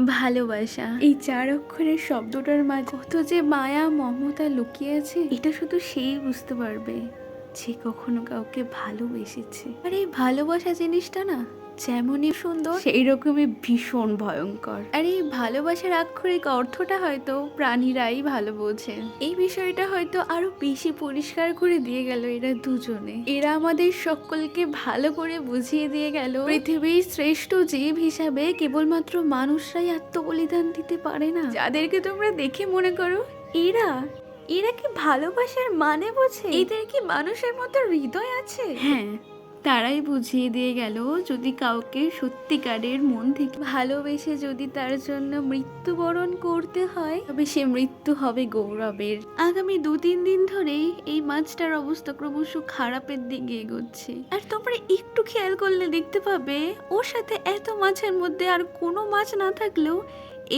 ভালোবাসা। এই চার অক্ষরের শব্দটার মাঝে কত যে মায়া, মমতা লুকিয়ে আছে, এটা শুধু সেই বুঝতে পারবে যে কখনো কাউকে ভালোবেসেছে। আর এই ভালোবাসা জিনিসটা না যেমনই সুন্দর সেই রকমই ভীষণ ভয়ঙ্কর। আর এই ভালোবাসার আক্ষরিক অর্থটা হয়তো প্রাণীরাই ভালো বোঝে। এই বিষয়টা হয়তো আরও বেশি পরিষ্কার করে দিয়ে গেল এরা দুজনে। এরা আমাদের সকলকে ভালো করে বুঝিয়ে দিয়ে গেল। পৃথিবীর শ্রেষ্ঠ জীব হিসাবে কেবলমাত্র মানুষরাই আত্মবলিদান দিতে পারে না। যাদেরকে তোমরা দেখে মনে করো এরা এরা কি ভালোবাসার মানে বোঝে? এদের কি মানুষের মতো হৃদয় আছে? হ্যাঁ। তারাই বুঝিয়ে দিয়ে গেল যদি কাউকে সত্যিকারের মন থেকে ভালোবেসে যদি তার জন্য মৃত্যুবরণ করতে হয়, তবে সে মৃত্যু হবে গৌরবের। আগামী দু তিন দিন ধরেই এই মাছটার অবস্থা ক্রমশ খারাপের দিকে এগোচ্ছে। আর তোমরা একটু খেয়াল করলে দেখতে পাবে, ওর সাথে এত মাছের মধ্যে আর কোনো মাছ না থাকলেও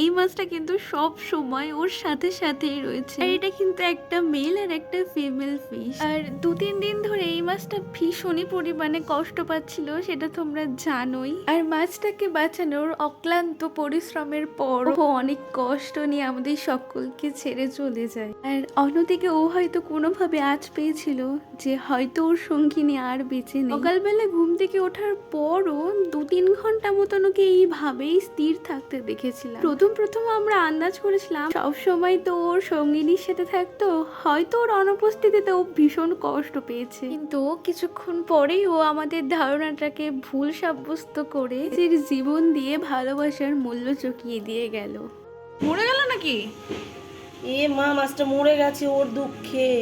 এই মাছটা কিন্তু সব সময় ওর সাথে সাথেই রয়েছে। আর এটা কিন্তু একটা মেল আর একটা ফিমেল ফিশ আর দু তিন দিন ধরে এই মাছটা ভীষণই পরিমাণে কষ্ট পাচ্ছিল সেটা তোমরা জানোই। আর মাছটাকে বাঁচানোর অক্লান্ত পরিশ্রমের পর ও অনেক কষ্ট নিয়ে আমাদের সকলকে ছেড়ে চলে যায়। আর অন্যদিকে ও হয়তো কোনোভাবে আজ পেয়েছিল যে হয়তো ওর সঙ্গিনী আর বেঁচে নেই। সকালবেলা ঘুম থেকে ওঠার পরও দু তিন ঘণ্টা মতন ওকে এইভাবেই স্থির থাকতে দেখেছিলাম। প্রথম প্রথম আমরা আন্দাজ করেছিলাম সব সময় তো ওর সঙ্গিনীর সাথে থাকতো হয়তো ওর অনুপস্থিতিতে ও ভীষণ কষ্ট পেয়েছে। কিন্তু কিছুক্ষণ পরেই ও আমাদের ধারণাটাকে ভুল সাব্যস্ত করে নিজের জীবন দিয়ে ভালোবাসার মূল্য চুকিয়ে দিয়ে গেল। মরে গেল নাকি? এ মা মাছটা মরে গেছে ওর দুঃখে।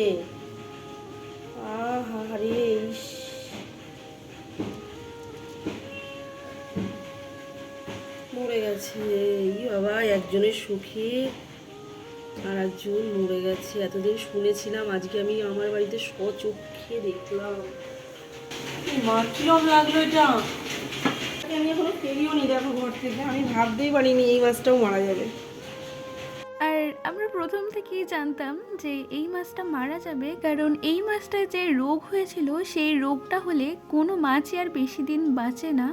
আহারে ইস। মরে গেছে। এই বাবা একজনের সুখে আর একজন মরে গেছে। এতদিন শুনেছিলাম আজকে আমি আমার বাড়িতে স্বচক্ষে দেখলাম। মা কিরম লাগল এটা? আমি এখনও ফেরিও নি দেখো ঘর থেকে। আমি ভাবতেই পারিনি এই মাছটাও মারা যাবে। আর আমরা প্রথম থেকেই জানতাম যে এই মাছটা মারা যাবে কারণ এই মাছটার যে রোগ হয়েছিল সেই রোগটা হলে কোনো মাছই আর বেশি দিন বাঁচে না।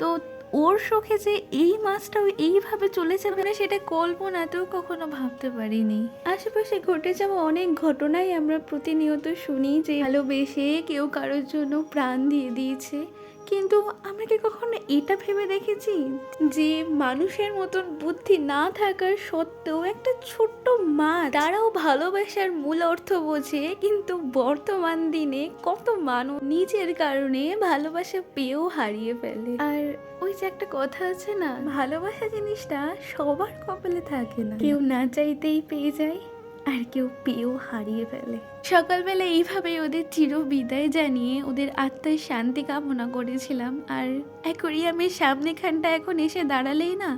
তো ওর শখে যে এই মাছটাও এইভাবে চলে যাবে না সেটা কল্পনাতেও কখনো ভাবতে পারিনি। আশেপাশে ঘটে যাওয়া অনেক ঘটনাই আমরা প্রতিনিয়ত শুনি যে ভালোবেসে কেউ কারোর জন্য প্রাণ দিয়ে দিয়েছে। কিন্তু আমরা কি কখনো এটা ভেবে দেখেছি যে মানুষের মতন বুদ্ধি না থাকার সত্ত্বেও একটা ছোট্ট মা তারাও ভালোবাসার মূল অর্থ বোঝে, কিন্তু বর্তমান দিনে কত মানুষ নিজের কারণে ভালোবাসা পেয়েও হারিয়ে ফেলে। আর ওই যে একটা কথা আছে না, ভালোবাসা জিনিসটা সবার কপালে থাকে না। কেউ না চাইতেই পেয়ে যায়। আর কেউ পেয়েও হারিয়ে ফেলে। সকালবেলা এইভাবে ওদের চির বিদায় জানিয়ে ওদের আত্মায় শান্তি কামনা করেছিলাম। আর অ্যাকোরিয়ামের সামনেখানটা এখন এসে দাঁড়ালেই না,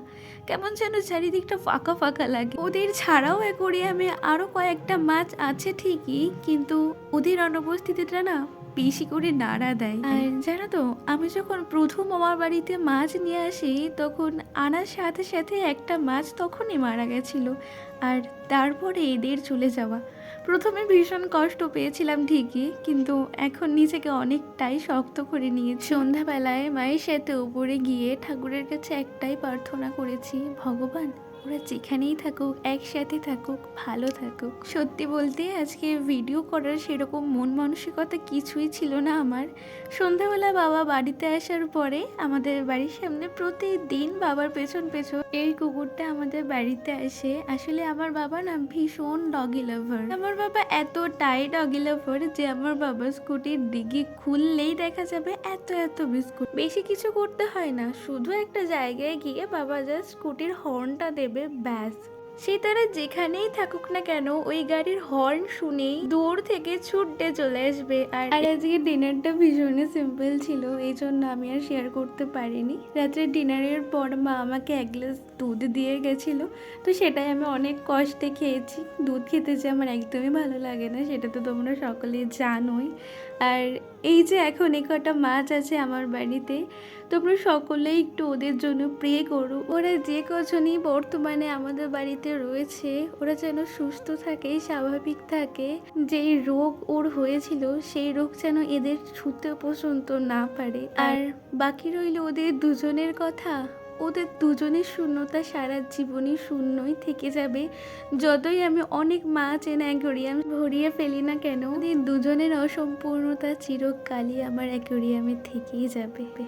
কেমন যেন চারিদিকটা ফাঁকা ফাঁকা লাগে। ওদের ছাড়াও অ্যাকোরিয়ামে আরও কয়েকটা মাছ আছে ঠিকই, কিন্তু ওদের অনুপস্থিতিটা না বেশি করে নাড়া দেয়। আর জানো তো, আমি যখন প্রথম আমার বাড়িতে মাছ নিয়ে আসি, তখন আনার সাথে সাথে একটা মাছ তখনই মারা গেছিল। আর তারপরে এদের চলে যাওয়া। প্রথমে ভীষণ কষ্ট পেয়েছিলাম ঠিকই, কিন্তু এখন নিজেকে অনেকটাই শক্ত করে নিয়েছি। সন্ধ্যাবেলায় মায়ের সাথে উপরে গিয়ে ঠাকুরের কাছে একটাই প্রার্থনা করেছি, ভগবান ওরা যেখানেই থাকুক, একসাথে থাকুক, ভালো থাকুক। সত্যি বলতে আজকে ভিডিও করার সেরকম মন মানসিকতা কিছুই ছিল না আমার। সন্ধ্যাবেলা বাবা বাড়িতে আসার পরে আমাদের বাড়ির সামনে প্রতিদিন বাবার পেছন পেছন এই কুকুরটা আমাদের বাড়িতে আসে। আসলে আমার বাবা না ভীষণ ডগি লাভার আমার বাবা এতটাই ডগি লাভার যে আমার বাবা স্কুটির ডিগি খুললেই দেখা যাবে এত এত বিস্কুট। বেশি কিছু করতে হয় না। শুধু একটা জায়গায় গিয়ে বাবা জাস্ট স্কুটির হর্নটা দেবে। ব্যাস। সে তারা যেখানেই থাকুক না কেন, ওই গাড়ির হর্ন শুনেই দূর থেকে ছুটতে চলে আসবে। আর আজকে ডিনারটা ভীষণই সিম্পল ছিল, এই জন্য আমি আর শেয়ার করতে পারিনি। রাত্রে ডিনারের পর মা আমাকে এক গ্লাস দুধ দিয়ে গেছিল, তো সেটাই আমি অনেক কষ্টে খেয়েছি। দুধ খেতে যে আমার একদমই ভালো লাগে না, সেটা তো তোমরা সকলেই জানোই। আর এই যে এখন এ কটা মাছ আছে আমার বাড়িতে তোমরা সকলেই একটু ওদের জন্য প্রে করো। ওরা যে কজনই বর্তমানে আমাদের বাড়িতে রয়েছে ওরা যেন সুস্থ থাকে স্বাভাবিক থাকে। যেই রোগ ওর হয়েছিল সেই রোগ যেন এদের ছুতে পর্যন্ত না পারে। আর বাকি রইল ওদের দুজনের কথা? ওদের দুজনের শূন্যতা সারা জীবনই শূন্যই থেকে যাবে। যতই আমি অনেক মাছ এনে অ্যাকোরিয়াম ভরিয়ে ফেলি না কেন, ওদের দুজনের অসম্পূর্ণতা চিরকালই আমার অ্যাকোরিয়ামে থেকেই যাবে।